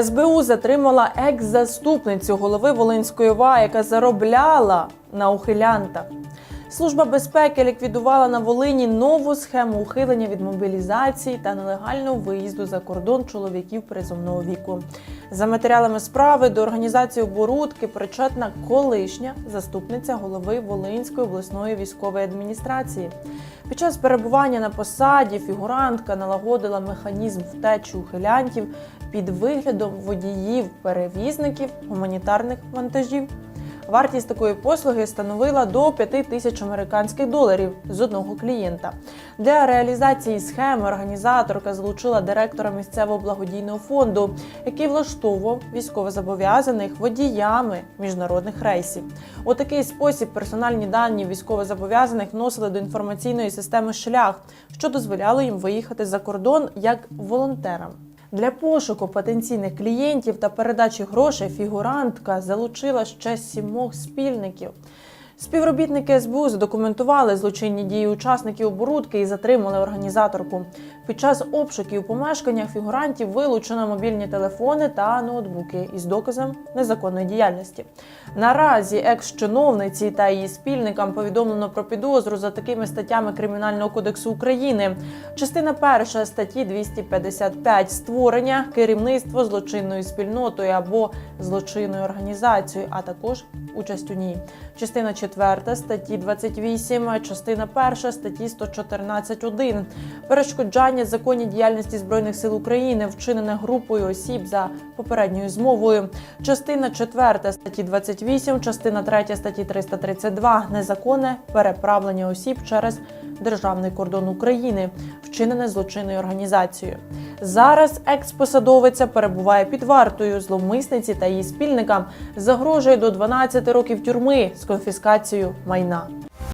СБУ затримала екс-заступницю голови Волинської ва, яка заробляла на ухилянтах. Служба безпеки ліквідувала на Волині нову схему ухилення від мобілізації та нелегального виїзду за кордон чоловіків призовного віку. За матеріалами справи до організації оборудки причетна колишня заступниця голови Волинської обласної військової адміністрації. Під час перебування на посаді фігурантка налагодила механізм втечі ухилянтів під виглядом водіїв-перевізників гуманітарних вантажів. Вартість такої послуги становила до 5 тисяч американських доларів з одного клієнта. Для реалізації схеми організаторка залучила директора місцевого благодійного фонду, який влаштовував військовозобов'язаних водіями міжнародних рейсів. У такий спосіб персональні дані військовозобов'язаних вносили до інформаційної системи шлях, що дозволяло їм виїхати за кордон як волонтерам. Для пошуку потенційних клієнтів та передачі грошей фігурантка залучила ще сімох спільників. Співробітники СБУ задокументували злочинні дії учасників оборудки і затримали організаторку. Під час обшуків у помешканнях фігурантів вилучено мобільні телефони та ноутбуки із доказом незаконної діяльності. Наразі екс-чиновниці та її спільникам повідомлено про підозру за такими статтями Кримінального кодексу України. Частина перша статті 255 створення, керівництво злочинною спільнотою або злочинною організацією, а також участь у ній. Частина 4 статті 28, частина 1 статті 114.1. Перешкоджання законній діяльності збройних сил України, вчинене групою осіб за попередньою змовою. Частина 4 статті 28, частина 3 статті 332. Незаконне переправлення осіб через державний кордон України, вчинене злочинною організацією. Зараз експосадовиця перебуває під вартою зловмисниці та її спільникам загрожує до 12 років тюрми з конфіскацією майна.